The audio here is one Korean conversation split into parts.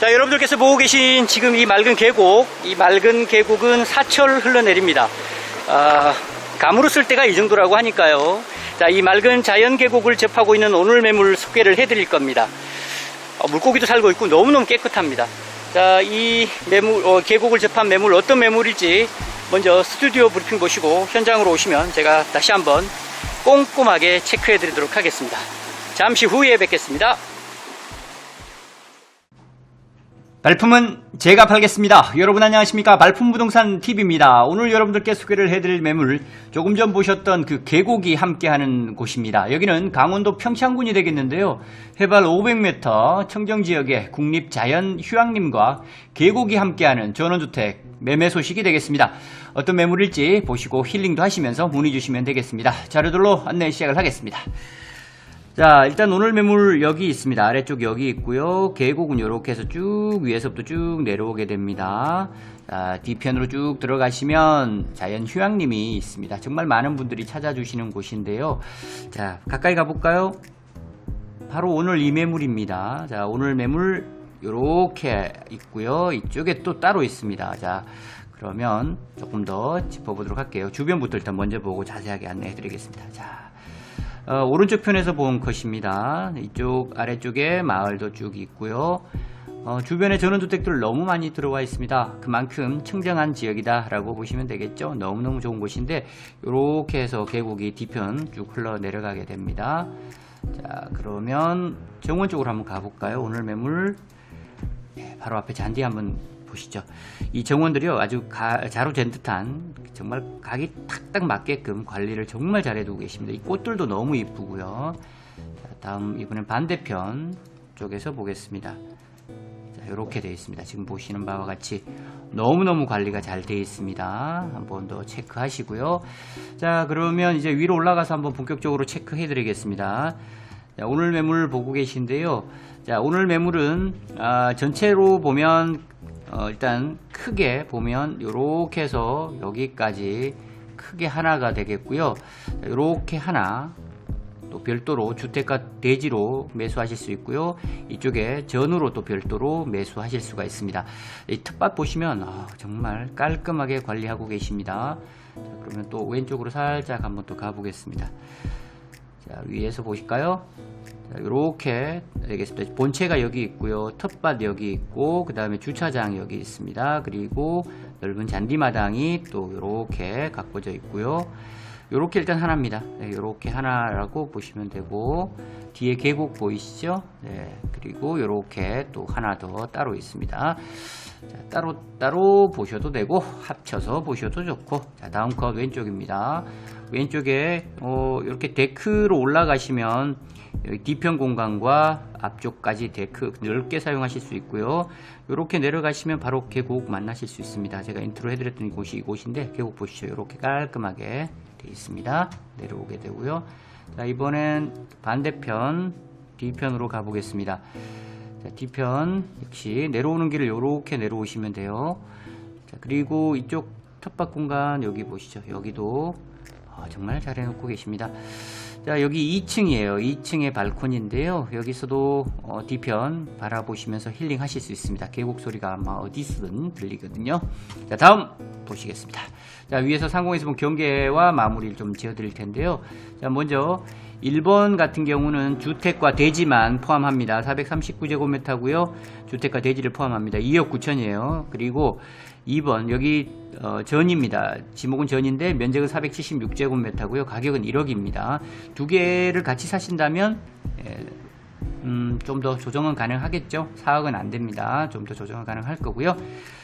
자, 여러분들께서 보고 계신 지금 이 맑은 계곡, 이 맑은 계곡은 사철 흘러내립니다. 아, 감으로 쓸 때가 이 정도라고 하니까요. 자, 이 맑은 자연 계곡을 접하고 있는 오늘 매물 소개를 해드릴 겁니다. 어, 물고기도 살고 있고 너무너무 깨끗합니다. 자, 이 매물, 어, 계곡을 접한 매물 어떤 매물일지 먼저 스튜디오 브리핑 보시고 현장으로 오시면 제가 다시 한번 꼼꼼하게 체크해 드리도록 하겠습니다. 잠시 후에 뵙겠습니다. 발품은 제가 팔겠습니다. 여러분 안녕하십니까? 발품부동산 TV입니다. 오늘 여러분들께 소개를 해드릴 매물 조금 전 보셨던 그 계곡이 함께하는 곳입니다. 여기는 강원도 평창군이 되겠는데요. 해발 500m 청정지역의 국립자연휴양림과 계곡이 함께하는 전원주택 매매 소식이 되겠습니다. 어떤 매물일지 보시고 힐링도 하시면서 문의 주시면 되겠습니다. 자료들로 안내 시작을 하겠습니다. 자, 일단 오늘 매물 여기 있습니다. 아래쪽 여기 있고요. 계곡은 이렇게 해서 쭉 위에서부터 쭉 내려오게 됩니다. 자, 뒤편으로 쭉 들어가시면 자연 휴양림이 있습니다. 정말 많은 분들이 찾아주시는 곳인데요. 자, 가까이 가볼까요? 바로 오늘 이 매물입니다. 자, 오늘 매물 이렇게 있고요. 이쪽에 또 따로 있습니다. 자, 그러면 조금 더 짚어보도록 할게요. 주변부터 일단 먼저 보고 자세하게 안내해 드리겠습니다. 자, 어, 오른쪽 편에서 본 컷입니다. 이쪽 아래쪽에 마을도 쭉 있고요. 어, 주변에 전원주택들 너무 많이 들어와 있습니다. 그만큼 청정한 지역이다 라고 보시면 되겠죠. 너무너무 좋은 곳인데 이렇게 해서 계곡이 뒤편 쭉 흘러 내려가게 됩니다. 자 그러면 정원 쪽으로 한번 가볼까요? 오늘 매물 네, 바로 앞에 잔디 한번 보시죠. 이 정원들이요 아주 가- 자로 잰 듯한 정말 각이 탁딱 맞게끔 관리를 정말 잘해두고 계십니다. 이 꽃들도 너무 이쁘고요. 자, 다음 이번엔 반대편 쪽에서 보겠습니다. 자, 이렇게 되어 있습니다. 지금 보시는 바와 같이 너무너무 관리가 잘 되어 있습니다. 한번 더 체크하시고요. 자, 그러면 이제 위로 올라가서 한번 본격적으로 체크해 드리겠습니다. 자, 오늘 매물 보고 계신데요. 자, 오늘 매물은 아, 전체로 보면 어, 일단 크게 보면 이렇게 해서 여기까지 크게 하나가 되겠고요. 이렇게 하나 또 별도로 주택가 대지로 매수하실 수 있고요. 이쪽에 전으로 또 별도로 매수하실 수가 있습니다. 이 텃밭 보시면 아, 정말 깔끔하게 관리하고 계십니다. 자, 그러면 또 왼쪽으로 살짝 한번 또 가보겠습니다. 자, 위에서 보실까요? 자, 이렇게 되겠습니다. 본체가 여기 있고요. 텃밭 여기 있고, 그 다음에 주차장 여기 있습니다. 그리고 넓은 잔디마당이 또 이렇게 가꿔져 있고요. 요렇게 일단 하나입니다. 네, 요렇게 하나라고 보시면 되고 뒤에 계곡 보이시죠? 네, 그리고 요렇게 또 하나 더 따로 있습니다. 자, 따로 따로 보셔도 되고 합쳐서 보셔도 좋고 자, 다음 컷 왼쪽입니다. 왼쪽에 어, 이렇게 데크로 올라가시면 뒤편 공간과 앞쪽까지 데크 넓게 사용하실 수 있고요. 이렇게 내려가시면 바로 계곡 만나실 수 있습니다. 제가 인트로 해드렸던 곳이 이곳인데 계곡 보시죠. 이렇게 깔끔하게 되어 있습니다. 내려오게 되고요. 자, 이번엔 반대편 뒤편으로 가보겠습니다. 자, 뒤편 역시 내려오는 길을 이렇게 내려오시면 돼요. 자, 그리고 이쪽 텃밭 공간 여기 보시죠. 여기도 아, 정말 잘 해놓고 계십니다. 자, 여기 2층이에요. 2층의 발코니인데요. 여기서도 어, 뒤편 바라보시면서 힐링 하실 수 있습니다. 계곡 소리가 아마 어디서든 들리거든요. 자, 다음 보시겠습니다. 자, 위에서 상공에서 본 경계와 마무리를 좀 지어 드릴 텐데요. 자, 먼저 1번 같은 경우는 주택과 대지만 포함합니다. 439제곱미터고요. 주택과 대지를 포함합니다. 2억 9천이에요. 그리고 2번 여기 어, 전입니다. 지목은 전인데 면적은 476제곱미터고요. 가격은 1억입니다. 두 개를 같이 사신다면 예, 음, 좀 더 조정은 가능하겠죠. 4억은 안 됩니다. 좀 더 조정은 가능할 거고요.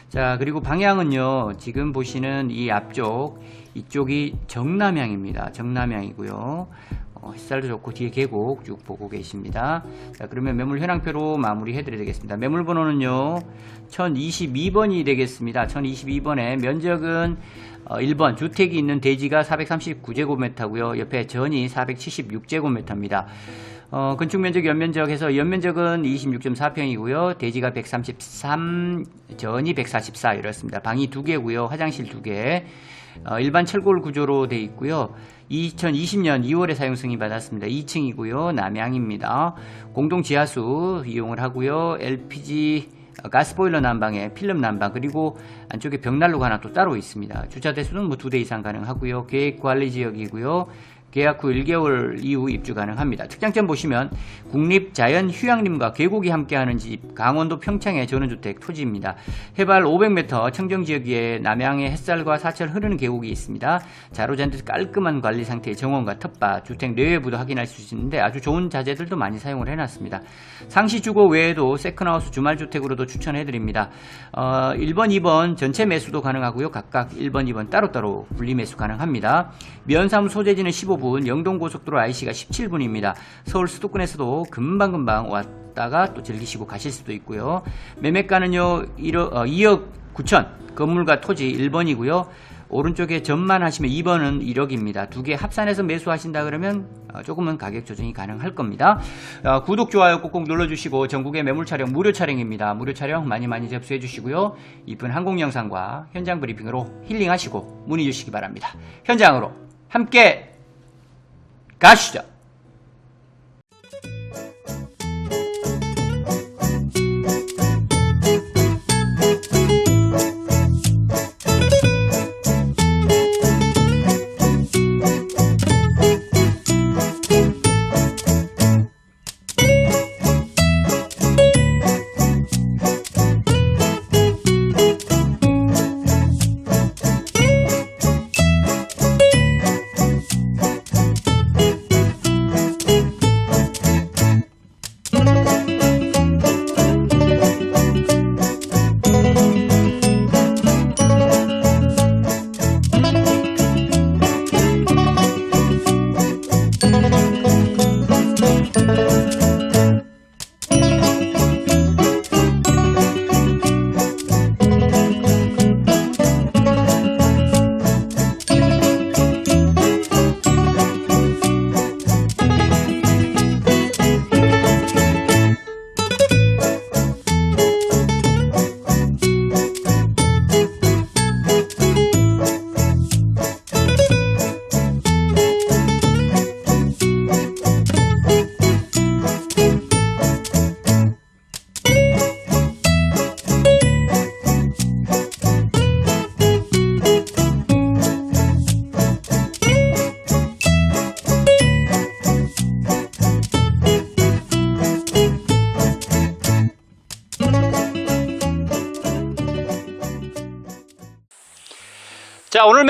자, 그리고 방향은요. 지금 보시는 이 앞쪽 이쪽이 정남향입니다. 정남향이고요. 어, 햇살도 좋고 뒤에 계곡 쭉 보고 계십니다. 자, 그러면 매물 현황표로 마무리 해 드려야 되겠습니다. 매물 번호는요. 1022번이 되겠습니다. 1022번에 면적은 어, 1번 주택이 있는 대지가 439제곱미터고요. 옆에 전이 476제곱미터입니다. 어, 건축 면적, 연면적해서 연면적은 26.4평이고요. 대지가 133, 전이 144 이렇습니다. 방이 두 개고요. 화장실 두 개. 어, 일반 철골 구조로 되어 있고요. 2020년 2월에 사용 승인 받았습니다. 2층이고요. 남양입니다. 공동 지하수 이용을 하고요. LPG 어, 가스보일러 난방에 필름 난방 그리고 안쪽에 벽난로가 하나 또 따로 있습니다. 주차 대수는 뭐 두 대 이상 가능하고요. 계획 관리 지역이고요. 계약 후 1개월 이후 입주 가능합니다. 특장점 보시면 국립 자연 휴양림과 계곡이 함께하는 집 강원도 평창의 전원주택 토지입니다. 해발 500m 청정 지역에 남양의 햇살과 사철 흐르는 계곡이 있습니다. 자로잔듯 깔끔한 관리 상태의 정원과 텃밭, 주택 내외부도 확인할 수 있는데 아주 좋은 자재들도 많이 사용을 해놨습니다. 상시 주거 외에도 세컨하우스 주말주택으로도 추천해드립니다. 어, 1번, 2번 전체 매수도 가능하고요. 각각 1번, 2번 따로따로 분리 매수 가능합니다. 면사무 소재지는 15 분, 영동고속도로 IC가 17분입니다. 서울 수도권에서도 금방금방 왔다가 또 즐기시고 가실 수도 있고요. 매매가는요, 1억, 어, 2억 9천, 건물과 토지 1번이고요. 오른쪽에 점만 하시면 2번은 1억입니다. 두 개 합산해서 매수하신다 그러면 어, 조금은 가격 조정이 가능할 겁니다. 어, 구독, 좋아요 꼭꼭 눌러주시고 전국의 매물 촬영 무료 촬영입니다. 무료 촬영 많이 많이 접수해 주시고요. 이쁜 항공 영상과 현장 브리핑으로 힐링하시고 문의 주시기 바랍니다. 현장으로 함께 가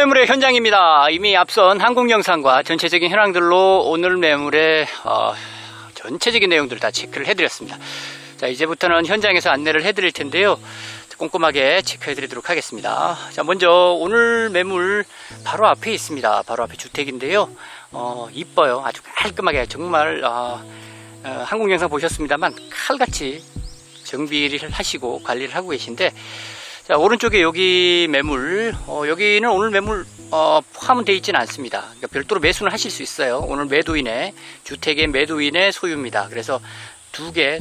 매물의 현장입니다. 이미 앞선 항공 영상과 전체적인 현황들로 오늘 매물의 어, 전체적인 내용들을 다 체크를 해드렸습니다. 자, 이제부터는 현장에서 안내를 해드릴 텐데요. 꼼꼼하게 체크해드리도록 하겠습니다. 자, 먼저 오늘 매물 바로 앞에 있습니다. 바로 앞에 주택인데요. 어, 이뻐요. 아주 깔끔하게 정말 어, 어, 항공 영상 보셨습니다만 칼같이 정비를 하시고 관리를 하고 계신데 자, 오른쪽에 여기 매물, 어, 여기는 오늘 매물, 어, 포함은 되어 있지는 않습니다. 그러니까 별도로 매수는 하실 수 있어요. 오늘 매도인의, 주택의 매도인의 소유입니다. 그래서 두 개,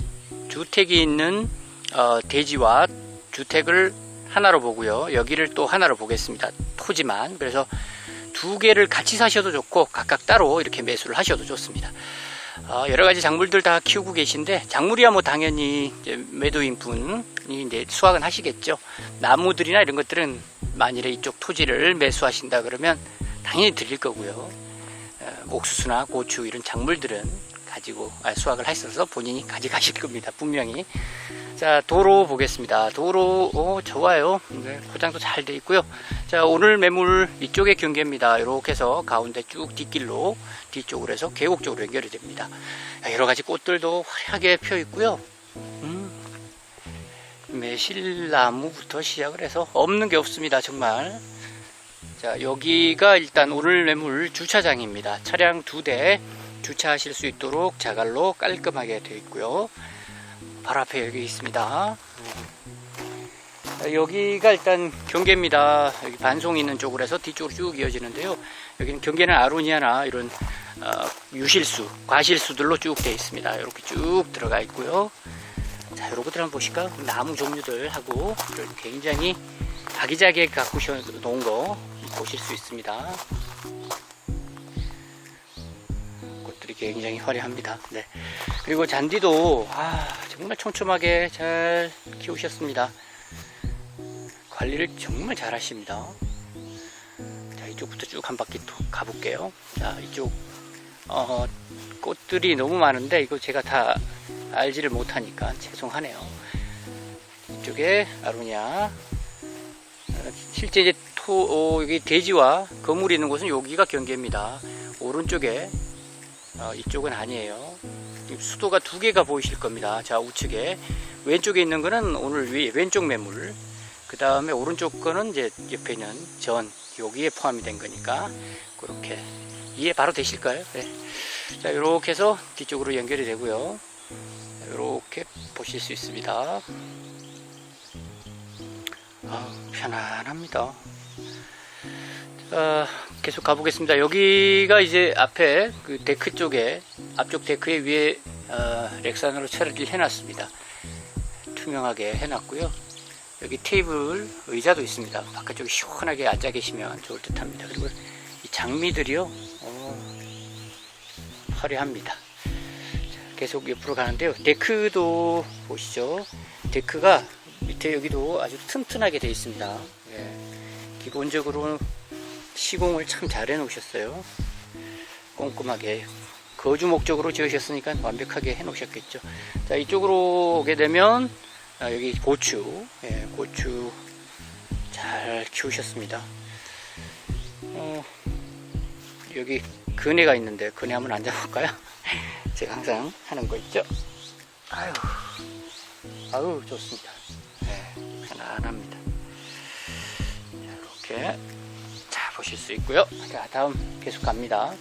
주택이 있는, 어, 대지와 주택을 하나로 보고요. 여기를 또 하나로 보겠습니다. 토지만. 그래서 두 개를 같이 사셔도 좋고, 각각 따로 이렇게 매수를 하셔도 좋습니다. 어, 여러 가지 작물들 다 키우고 계신데 작물이야 뭐 당연히 매도인 분이 이제 수확은 하시겠죠. 나무들이나 이런 것들은 만일에 이쪽 토지를 매수하신다 그러면 당연히 드릴 거고요. 어, 옥수수나 고추 이런 작물들은 가지고 아, 수확을 하셔서 본인이 가져가실 겁니다. 분명히. 자 도로 보겠습니다. 도로 오, 좋아요. 네, 포장도 잘 돼 있고요. 자 오늘 매물 이쪽의 경계입니다. 이렇게 해서 가운데 쭉 뒷길로 뒤쪽으로 해서 계곡 쪽으로 연결이 됩니다. 여러 가지 꽃들도 화려하게 펴 있고요. 음, 매실나무부터 시작을 해서 없는 게 없습니다. 정말. 자 여기가 일단 오늘 매물 주차장입니다. 차량 두 대 주차하실 수 있도록 자갈로 깔끔하게 되어 있고요. 바로 앞에 여기 있습니다. 여기가 일단 경계입니다. 여기 반송 있는 쪽으로 해서 뒤쪽으로 쭉 이어지는데요. 여기는 경계는 아로니아나 이런 어, 유실수, 과실수들로 쭉 되어 있습니다. 이렇게 쭉 들어가 있고요. 자, 것들 한번 보실까? 나무 종류들 하고 이런 굉장히 아기자기하게 갖고 놓은 거 보실 수 있습니다. 굉장히 화려합니다. 네. 그리고 잔디도 아, 정말 촘촘하게 잘 키우셨습니다. 관리를 정말 잘 하십니다. 자, 이쪽부터 쭉 한 바퀴 또 가볼게요. 자, 이쪽, 어, 꽃들이 너무 많은데 이거 제가 다 알지를 못하니까 죄송하네요. 이쪽에 아로니아. 어, 실제 이제 토, 어, 여기 돼지와 거물이 있는 곳은 여기가 경계입니다. 오른쪽에, 어, 이쪽은 아니에요. 수도가 두 개가 보이실 겁니다. 자, 우측에. 왼쪽에 있는 거는 오늘 위, 왼쪽 매물. 그 다음에 오른쪽 거는 이제 옆에 있는 전, 여기에 포함이 된 거니까, 그렇게. 이해 바로 되실까요? 네. 자, 이렇게 해서 뒤쪽으로 연결이 되고요. 이렇게 보실 수 있습니다. 아, 편안합니다. 자, 계속 가보겠습니다. 여기가 이제 앞에 그 데크 쪽에 앞쪽 데크에 위에 어, 렉산으로 처리를 해놨습니다. 투명하게 해놨고요. 여기 테이블 의자도 있습니다. 바깥쪽에 시원하게 앉아 계시면 좋을 듯 합니다. 그리고 이 장미들이요, 어, 화려합니다. 자, 계속 옆으로 가는데요. 데크도 보시죠. 데크가 밑에 여기도 아주 튼튼하게 되어 있습니다. 예. 기본적으로 시공을 참 잘 해놓으셨어요. 꼼꼼하게 거주 목적으로 지으셨으니까 완벽하게 해놓으셨겠죠. 자 이쪽으로 오게 되면 아, 여기 고추, 예, 고추 잘 키우셨습니다. 어, 여기 그네가 있는데 그네 한번 앉아볼까요? 제가 항상 하는 거 있죠. 아유, 아유 좋습니다. 네, 편안합니다. 자, 이렇게 자 보실 수 있고요. 자 다음 계속 갑니다.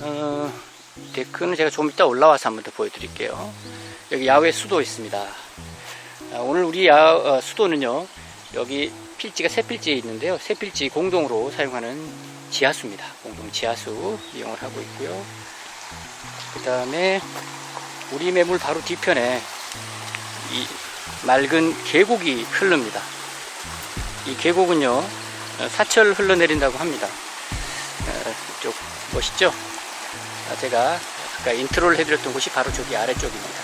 어, 데크는 제가 좀 이따 올라와서 한 번 더 보여드릴게요. 여기 야외 수도 있습니다. 아, 오늘 우리 야 어, 수도는요. 여기 필지가 세 필지에 있는데요. 세 필지 공동으로 사용하는 지하수입니다. 공동 지하수 이용을 하고 있고요. 그 다음에 우리 매물 바로 뒤편에 이 맑은 계곡이 흐릅니다. 이 계곡은요 어, 사철 흘러내린다고 합니다. 어, 이쪽 멋있죠? 아, 제가 아까 인트로를 해드렸던 곳이 바로 저기 아래쪽입니다.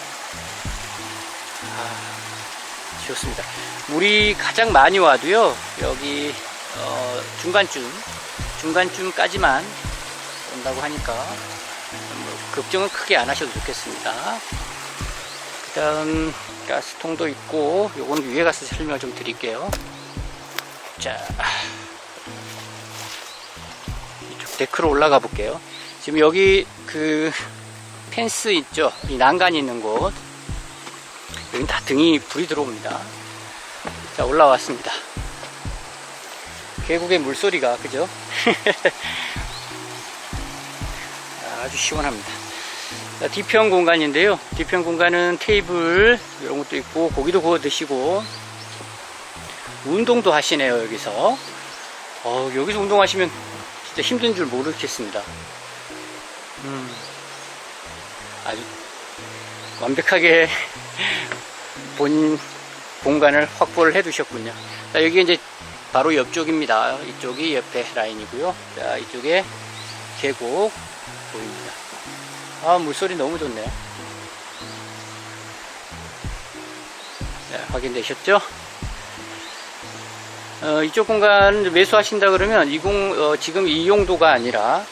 아, 좋습니다. 물이 가장 많이 와도요 여기 어, 중간쯤 중간쯤까지만 온다고 하니까 뭐 걱정은 크게 안 하셔도 좋겠습니다. 그다음 가스통도 있고 요건 위에 가서 설명을 좀 드릴게요. 자 이쪽 데크로 올라가 볼게요. 지금 여기 그 펜스 있죠? 이 난간이 있는 곳. 여기 다 등이 불이 들어옵니다. 자, 올라왔습니다. 계곡의 물소리가, 그죠? 아주 시원합니다. 자, 뒤편 공간인데요. 뒤편 공간은 테이블, 이런 것도 있고, 고기도 구워 드시고, 운동도 하시네요, 여기서. 어, 여기서 운동하시면 진짜 힘든 줄 모르겠습니다. 음, 아주 완벽하게 본 공간을 확보를 해 두셨군요. 자, 여기 이제 바로 옆쪽입니다. 이쪽이 옆에 라인이고요. 자, 이쪽에 계곡 보입니다. 아, 물소리 너무 좋네요. 자, 확인되셨죠? 어, 이쪽 공간 매수하신다 그러면 이 공, 어, 지금 이 용도가 아니라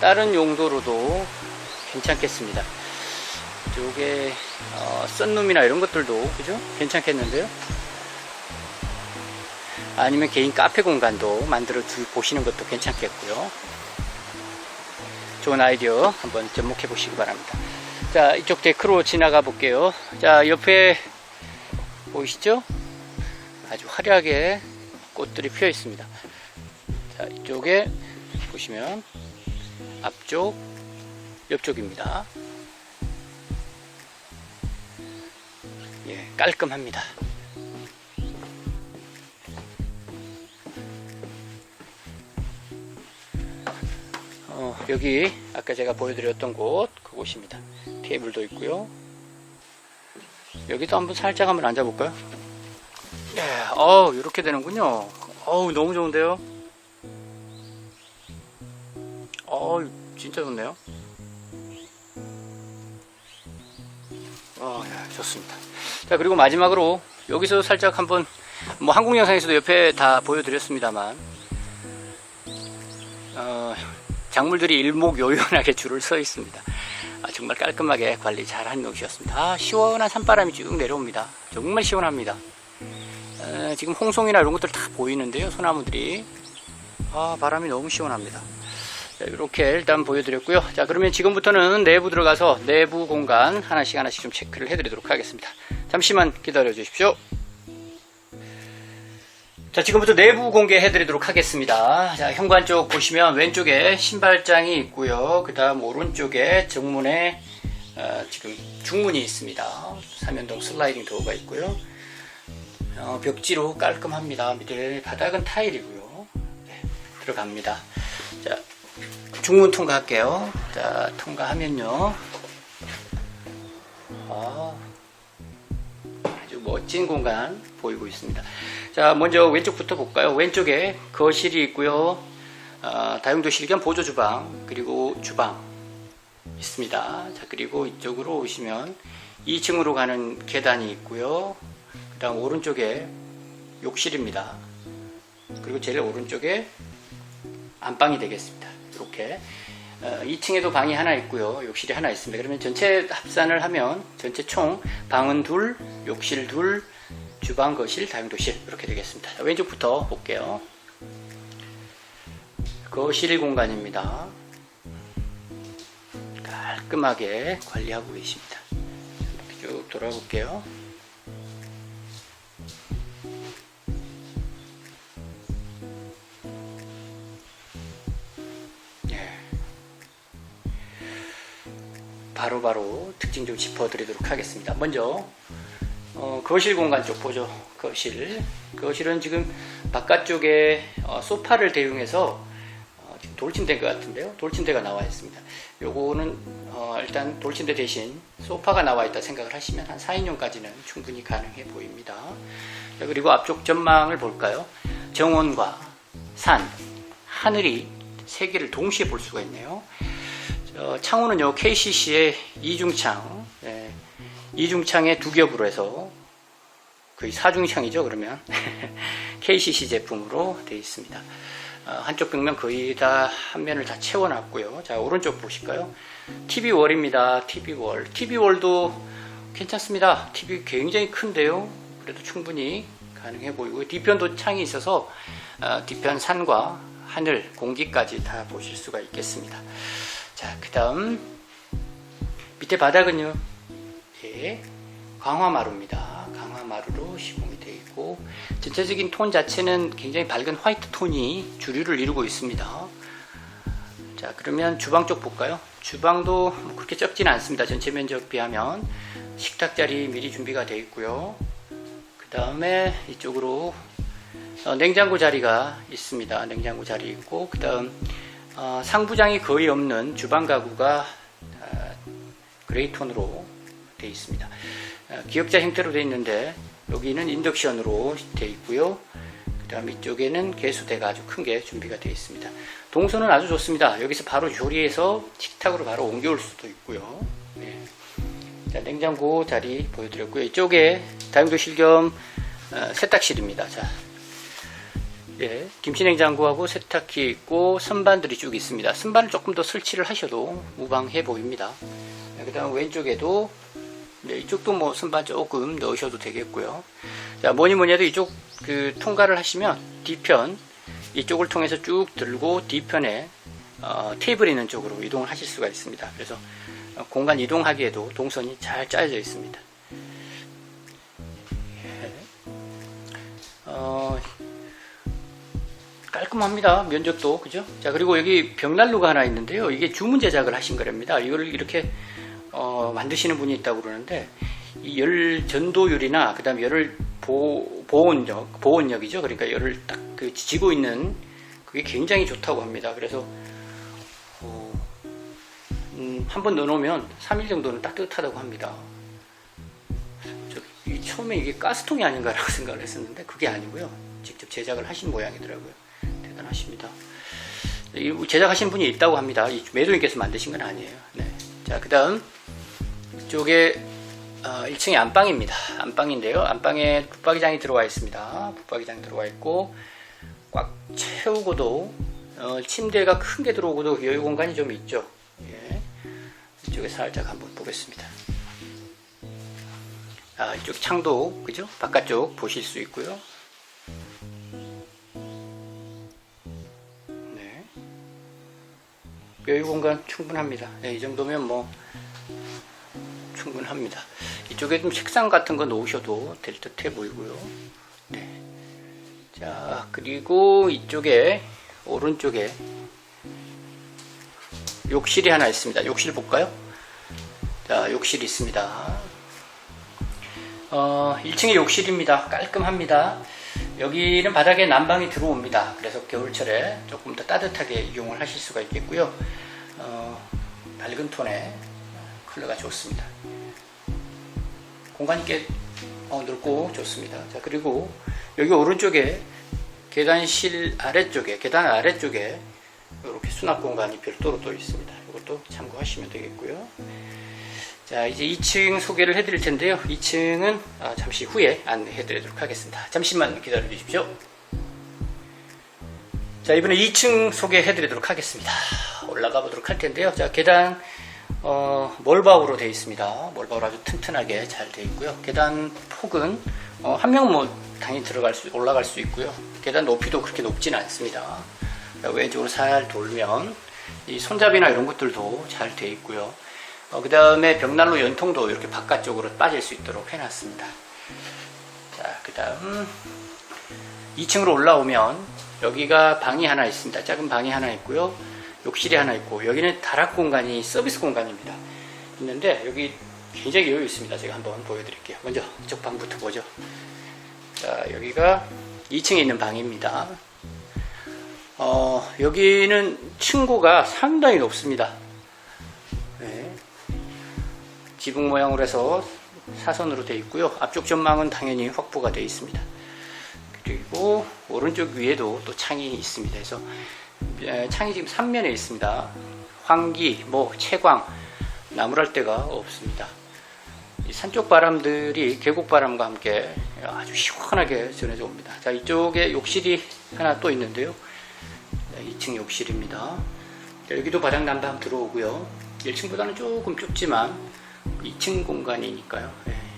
다른 용도로도 괜찮겠습니다. 이쪽에 어, 썬룸이나 이런 것들도 그죠? 괜찮겠는데요? 아니면 개인 카페 공간도 만들어 주 보시는 것도 괜찮겠고요. 좋은 아이디어 한번 접목해 보시기 바랍니다. 자, 이쪽 데크로 지나가 볼게요. 자, 옆에 보이시죠? 아주 화려하게 꽃들이 피어 있습니다. 자, 이쪽에 보시면 앞쪽, 옆쪽입니다. 예, 깔끔합니다. 어, 여기 아까 제가 보여드렸던 곳 그곳입니다. 테이블도 있고요. 여기도 한번 살짝 한번 앉아볼까요? 예, 어 이렇게 되는군요. 어우 너무 좋은데요. 어 진짜 좋네요. 어, 야, 좋습니다. 자, 그리고 마지막으로 여기서 살짝 한번 뭐 한국 영상에서도 옆에 다 보여드렸습니다만 어, 작물들이 일목요연하게 줄을 서 있습니다. 아, 정말 깔끔하게 관리 잘한 곳이었습니다. 아, 시원한 산바람이 쭉 내려옵니다. 정말 시원합니다. 어, 지금 홍송이나 이런 것들 다 보이는데요, 소나무들이. 아, 바람이 너무 시원합니다. 자, 이렇게 일단 보여드렸고요. 자, 그러면 지금부터는 내부 들어가서 내부 공간 하나씩 하나씩 좀 체크를 해드리도록 하겠습니다. 잠시만 기다려 주십시오. 자, 지금부터 내부 공개해 드리도록 하겠습니다. 자, 현관 쪽 보시면 왼쪽에 신발장이 있고요. 그 다음 오른쪽에 정문에 어, 지금 중문이 있습니다. 삼연동 슬라이딩 도어가 있고요. 어, 벽지로 깔끔합니다. 밑에 바닥은 타일이고요. 네, 들어갑니다. 자, 중문 통과할게요. 자, 통과하면요. 아, 아주 멋진 공간 보이고 있습니다. 자, 먼저 왼쪽부터 볼까요? 왼쪽에 거실이 있고요. 어, 다용도실 겸 보조 주방, 그리고 주방 있습니다. 자, 그리고 이쪽으로 오시면 2층으로 가는 계단이 있고요. 그 다음 오른쪽에 욕실입니다. 그리고 제일 오른쪽에 안방이 되겠습니다. 이렇게 어, 2층에도 방이 하나 있고요. 욕실이 하나 있습니다. 그러면 전체 합산을 하면 전체 총 방은 둘, 욕실 둘, 주방, 거실, 다용도실 이렇게 되겠습니다. 자, 왼쪽부터 볼게요. 거실 공간입니다. 깔끔하게 관리하고 계십니다. 이렇게 쭉 돌아볼게요. 바로 바로 특징 좀 짚어드리도록 하겠습니다. 먼저 어, 거실 공간 쪽 보죠. 거실. 거실은 지금 바깥쪽에 어, 소파를 대용해서 어, 돌침대인 것 같은데요. 돌침대가 나와 있습니다. 요거는 어, 일단 돌침대 대신 소파가 나와 있다 생각을 하시면 한 4인용까지는 충분히 가능해 보입니다. 자, 그리고 앞쪽 전망을 볼까요? 정원과 산, 하늘이 세 개를 동시에 볼 수가 있네요. 저 창호는요 KCC의 이중창, 예, 이중창의 두 겹으로 해서 거의 사중창이죠 그러면 KCC 제품으로 되어 있습니다. 어, 한쪽 벽면 거의 다 한 면을 다 채워놨고요. 자 오른쪽 보실까요? TV 월입니다. TV 월, TV 월도 괜찮습니다. TV 굉장히 큰데요. 그래도 충분히 가능해 보이고 뒤편도 창이 있어서 어, 뒤편 산과 하늘, 공기까지 다 보실 수가 있겠습니다. 자, 그 다음 밑에 바닥은요, 예, 강화마루입니다. 강화마루로 시공이 되어 있고 전체적인 톤 자체는 굉장히 밝은 화이트 톤이 주류를 이루고 있습니다. 자, 그러면 주방 쪽 볼까요? 주방도 뭐 그렇게 적지는 않습니다. 전체 면적 비하면 식탁 자리 미리 준비가 되어 있고요. 그 다음에 이쪽으로 어, 냉장고 자리가 있습니다. 냉장고 자리 있고 그 다음 어, 상부장이 거의 없는 주방 가구가 어, 그레이 톤으로 되어 있습니다. 어, 기역자 형태로 되어 있는데 여기는 인덕션으로 되어 있고요. 그 다음 이쪽에는 개수대가 아주 큰 게 준비가 되어 있습니다. 동선은 아주 좋습니다. 여기서 바로 요리해서 식탁으로 바로 옮겨올 수도 있고요. 네. 자, 냉장고 자리 보여드렸고요. 이쪽에 다용도실 겸 어, 세탁실입니다. 자, 예, 김치냉장고하고 세탁기 있고 선반들이 쭉 있습니다. 선반을 조금 더 설치를 하셔도 무방해 보입니다. 그 다음 왼쪽에도 네, 이쪽도 뭐 선반 조금 넣으셔도 되겠고요. 자, 뭐니 뭐니 해도 이쪽 그 통과를 하시면 뒤편 이쪽을 통해서 쭉 들고 뒤편에 어, 테이블 있는 쪽으로 이동을 하실 수가 있습니다. 그래서 어, 공간 이동하기에도 동선이 잘 짜여져 있습니다. 깔끔합니다. 면적도 그죠? 자 그리고 여기 벽난로가 하나 있는데요. 이게 주문 제작을 하신 거랍니다. 이걸 이렇게 어, 만드시는 분이 있다고 그러는데 이 열 전도율이나 그다음 열을 보, 보온력 보온력이죠. 그러니까 열을 딱 그 지고 있는 그게 굉장히 좋다고 합니다. 그래서 어, 음, 한번 넣어놓으면 3일 정도는 따뜻하다고 합니다. 처음에 이게 가스통이 아닌가라고 생각을 했었는데 그게 아니고요. 직접 제작을 하신 모양이더라고요. 대단하십니다. 이 제작하신 분이 있다고 합니다. 이 매도인께서 만드신 건 아니에요. 네. 자, 그 다음, 이쪽에 어, 1층에 안방입니다. 안방인데요. 안방에 붙박이장이 들어와 있습니다. 붙박이장 들어와 있고 꽉 채우고도 어, 침대가 큰 게 들어오고도 여유 공간이 좀 있죠. 예. 이쪽에 살짝 한번 보겠습니다. 아, 이쪽 창도 그죠? 바깥쪽 보실 수 있고요. 여유 공간 충분합니다. 네, 이 정도면 뭐 충분합니다. 이쪽에 좀 책상 같은 거 놓으셔도 될 듯해 보이고요. 네. 자, 그리고 이쪽에 오른쪽에 욕실이 하나 있습니다. 욕실 볼까요? 자, 욕실이 있습니다. 어, 1층에 욕실입니다. 깔끔합니다. 여기는 바닥에 난방이 들어옵니다. 그래서 겨울철에 조금 더 따뜻하게 이용을 하실 수가 있겠고요. 어, 밝은 톤의 컬러가 좋습니다. 공간이 꽤 어, 넓고 좋습니다. 자, 그리고 여기 오른쪽에 계단실 아래쪽에, 계단 아래쪽에 이렇게 수납 공간이 별도로 또 있습니다. 이것도 참고하시면 되겠고요. 자, 이제 2층 소개를 해드릴 텐데요. 2층은 아, 잠시 후에 안내해 드리도록 하겠습니다. 잠시만 기다려 주십시오. 자, 이번에 2층 소개해 드리도록 하겠습니다. 올라가 보도록 할 텐데요. 자, 계단 어, 몰바우로 되어 있습니다. 몰바우로 아주 튼튼하게 잘 되어 있고요. 계단 폭은 어, 한 명 뭐 당연히 들어갈 수 올라갈 수 있고요. 계단 높이도 그렇게 높지는 않습니다. 자, 왼쪽으로 살 돌면 이 손잡이나 이런 것들도 잘 되어 있고요. 어, 그 다음에 벽난로 연통도 이렇게 바깥쪽으로 빠질 수 있도록 해놨습니다. 자, 그 다음 2층으로 올라오면 여기가 방이 하나 있습니다. 작은 방이 하나 있고요. 욕실이 하나 있고 여기는 다락 공간이 서비스 공간입니다. 있는데 여기 굉장히 여유 있습니다. 제가 한번 보여드릴게요. 먼저 이쪽 방부터 보죠. 자, 여기가 2층에 있는 방입니다. 어, 여기는 층고가 상당히 높습니다. 지붕 모양으로 해서 사선으로 되어 있고요. 앞쪽 전망은 당연히 확보가 되어 있습니다. 그리고 오른쪽 위에도 또 창이 있습니다. 그래서 에, 창이 지금 3면에 있습니다. 환기, 뭐 채광, 나무랄 데가 없습니다. 이 산쪽 바람들이 계곡 바람과 함께 아주 시원하게 전해져 옵니다. 자, 이쪽에 욕실이 하나 또 있는데요. 2층 욕실입니다. 자, 여기도 바닥 난방 들어오고요. 1층보다는 조금 좁지만 2층 공간이니까요.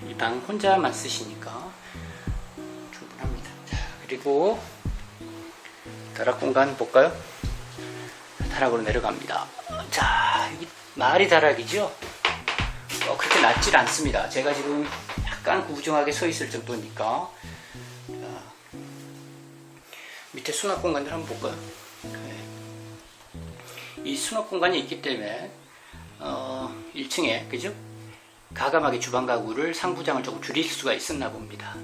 이방 혼자만 쓰시니까 충분합니다. 자, 그리고 다락 공간 볼까요? 다락으로 내려갑니다. 자, 마을이 다락이죠? 어, 그렇게 낮질 않습니다. 제가 지금 약간 구부정하게 서 있을 정도니까. 자, 밑에 수납 공간들 한번 볼까요? 네. 이 수납 공간이 있기 때문에 어, 1층에 그죠? 가감하게 주방 가구를 상부장을 조금 줄일 수가 있었나 봅니다.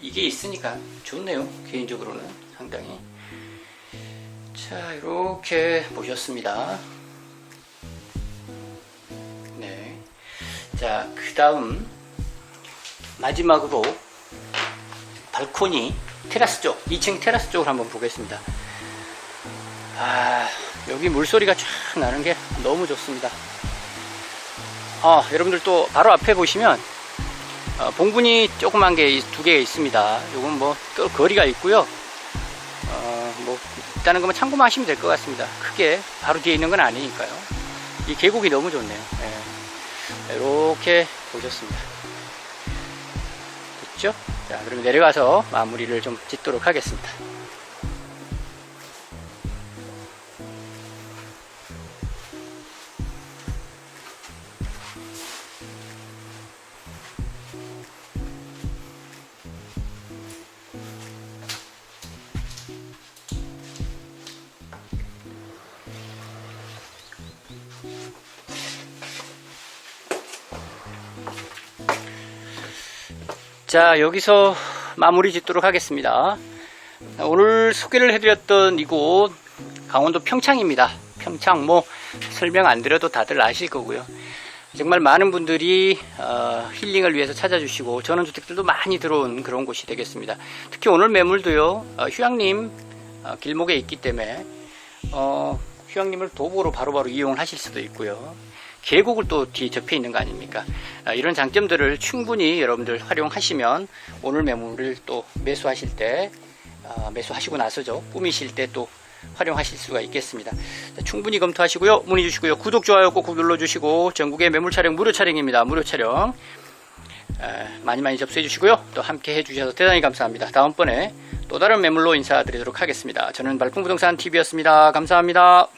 이게 있으니까 좋네요. 개인적으로는 상당히. 자, 이렇게 보셨습니다. 네. 자, 그 다음 마지막으로 발코니 테라스 쪽, 2층 테라스 쪽을 한번 보겠습니다. 아, 여기 물소리가 쫙 나는 게 너무 좋습니다. 아, 여러분들 또 바로 앞에 보시면 어, 봉분이 조그만 게 두 개 있습니다. 요건 뭐 또 거리가 있고요. 어, 뭐 일단은 그만 참고만 하시면 될 것 같습니다. 크게 바로 뒤에 있는 건 아니니까요. 이 계곡이 너무 좋네요. 예. 이렇게 보셨습니다. 됐죠? 자, 그럼 내려가서 마무리를 좀 짓도록 하겠습니다. 자, 여기서 마무리 짓도록 하겠습니다. 오늘 소개를 해드렸던 이곳 강원도 평창입니다. 평창 뭐 설명 안 드려도 다들 아실 거고요. 정말 많은 분들이 어, 힐링을 위해서 찾아주시고 전원주택들도 많이 들어온 그런 곳이 되겠습니다. 특히 오늘 매물도요 어, 휴양림 어, 길목에 있기 때문에 어, 휴양림을 도보로 바로바로 이용을 하실 수도 있고요. 계곡을 또 뒤에 접해 있는 거 아닙니까? 아, 이런 장점들을 충분히 여러분들 활용하시면 오늘 매물을 또 매수하실 때 아, 매수하시고 나서죠 꾸미실 때 또 활용하실 수가 있겠습니다. 자, 충분히 검토하시고요 문의 주시고요 구독 좋아요 꼭꼭 눌러주시고 전국의 매물 촬영 무료 촬영입니다 무료 촬영 에, 많이 많이 접수해 주시고요 또 함께 해주셔서 대단히 감사합니다. 다음번에 또 다른 매물로 인사드리도록 하겠습니다. 저는 발품부동산 TV였습니다. 감사합니다.